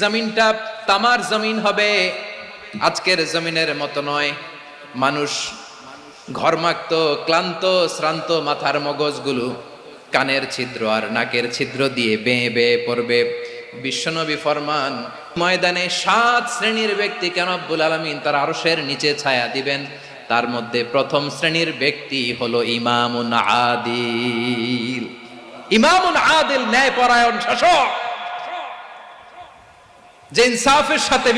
জমিনটা তামার জমিন হবে। আজকের জমিনের মতো নয়। মানুষ ঘরমাক্ত ক্লান্ত, শ্রান্ত মাথার মগজগুলো, কানের ছিদ্র আর নাকের ছিদ্র দিয়ে বেয়ে বেয়ে পড়বে। বিশ্বনবী ফরমান, ময়দানে সাত শ্রেণির ব্যক্তি কেন আব্বুল আলমিন তার আরশের নিচে ছায়া দিবেন? তার মধ্যে প্রথম শ্রেণির ব্যক্তি হলো ইমামুন আদিল। ইমামুন আদিল ন্যায় পরায়ণ শাসক। যে ইনসাফের সাথে